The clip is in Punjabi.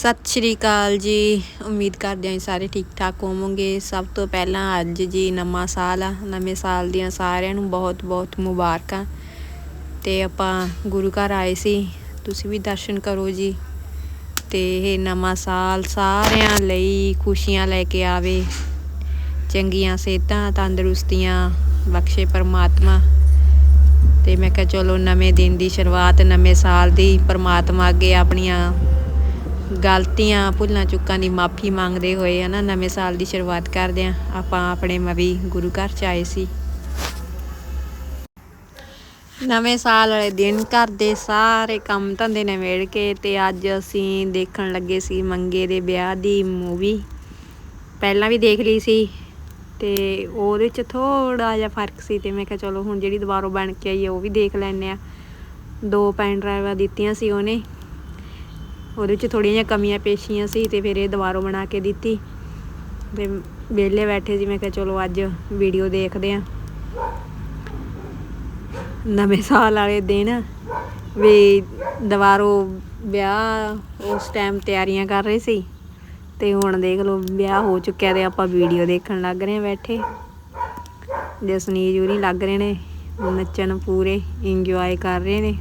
ਸਤਿ ਸ਼੍ਰੀ ਅਕਾਲ ਜੀ। ਉਮੀਦ ਕਰਦੇ ਹਾਂ ਜੀ ਸਾਰੇ ਠੀਕ ਠਾਕ ਹੋਵੋਗੇ। ਸਭ ਤੋਂ ਪਹਿਲਾਂ ਅੱਜ ਜੀ ਨਵਾਂ ਸਾਲ ਆ। ਨਵੇਂ ਸਾਲ ਦੀਆਂ ਸਾਰਿਆਂ ਨੂੰ ਬਹੁਤ ਬਹੁਤ ਮੁਬਾਰਕਾਂ। ਤੇ ਆਪਾਂ ਗੁਰੂ ਘਰ ਆਏ ਸੀ। ਤੁਸੀਂ ਵੀ ਦਰਸ਼ਨ ਕਰੋ ਜੀ। ਤੇ ਇਹ ਨਵਾਂ ਸਾਲ ਸਾਰਿਆਂ ਲਈ ਖੁਸ਼ੀਆਂ ਲੈ ਕੇ ਆਵੇ। ਚੰਗੀਆਂ ਸਿਹਤਾਂ, ਤੰਦਰੁਸਤੀਆਂ ਬਖਸ਼ੇ ਪਰਮਾਤਮਾ। ਤੇ ਮੈਂ ਕਿਹਾ ਚਲੋ ਨਵੇਂ ਦਿਨ ਦੀ ਸ਼ੁਰੂਆਤ ਨਵੇਂ ਸਾਲ ਦੀ ਪਰਮਾਤਮਾ ਅੱਗੇ ਆਪਣੀਆਂ ਗਲਤੀਆਂ, ਭੁੱਲਾਂ, ਚੁੱਕਾਂ ਦੀ ਮਾਫੀ ਮੰਗਦੇ ਹੋਏ ਹਨਾ, ਨਵੇਂ ਸਾਲ ਦੀ ਸ਼ੁਰੂਆਤ ਕਰਦੇ ਆ ਆਪਾਂ ਆਪਣੇ ਮਵੀ ਗੁਰੂ ਘਰ ਚ ਆਏ ਸੀ। ਨਵੇਂ ਸਾਲ ਵਾਲੇ ਦਿਨ ਘਰ ਦੇ ਸਾਰੇ ਕੰਮ ਧੰਦੇ ਨਿਬੇੜ ਕੇ ਤੇ ਅੱਜ ਅਸੀਂ ਦੇਖਣ ਲੱਗੇ ਸੀ ਮੰਗੇ ਦੇ ਵਿਆਹ ਦੀ ਮੂਵੀ ਪਹਿਲਾਂ ਵੀ ਦੇਖ ਲਈ ਸੀ ਤੇ ਉਹਦੇ ਚ ਥੋੜਾ ਜਿਹਾ ਫ਼ਰਕ ਸੀ ਤੇ ਮੈਂ ਕਿਹਾ ਚਲੋ ਹੁਣ ਜਿਹੜੀ ਦੁਬਾਰਾ ਬਣ ਕੇ ਆਈ ਹੈ ਉਹ ਵੀ ਦੇਖ ਲੈਣੇ ਆ ਦੋ ਪੈਨ ਡਰਾਈਵਾਂ ਦਿੱਤੀਆਂ ਸੀ ਉਹਨੇ। ਉਹਦੇ ਵਿੱਚ ਥੋੜੀਆਂ ਜਿਹੀਆਂ ਕਮੀਆਂ ਪੇਸ਼ੀਆਂ ਸੀ ਤੇ ਫਿਰ ਇਹ ਦੁਬਾਰਾ ਬਣਾ ਕੇ ਦਿੱਤੀ। ਤੇ ਵਿਹਲੇ ਬੈਠੇ ਸੀ, ਮੈਂ ਕਿਹਾ ਚਲੋ ਅੱਜ ਵੀਡੀਓ ਦੇਖਦੇ ਆ। ਨਵੇਂ ਸਾਲ ਵਾਲੇ ਦਿਨ ਵੀ ਦੁਬਾਰੋ ਵਿਆਹ ਉਸ ਟਾਈਮ ਤਿਆਰੀਆਂ ਕਰ ਰਹੇ ਸੀ। ਤੇ ਹੁਣ ਦੇਖ ਲਓ, ਵਿਆਹ ਹੋ ਚੁੱਕਿਆ ਤੇ ਆਪਾਂ ਵੀਡੀਓ ਦੇਖਣ ਲੱਗ ਰਹੇ ਆ ਬੈਠੇ। ਜਸਨੀਤ ਜੂਰੀ ਲੱਗ ਰਹੇ ਨੇ, ਨੱਚਣ ਪੂਰੇ ਇੰਜੋਏ ਕਰ ਰਹੇ ਨੇ।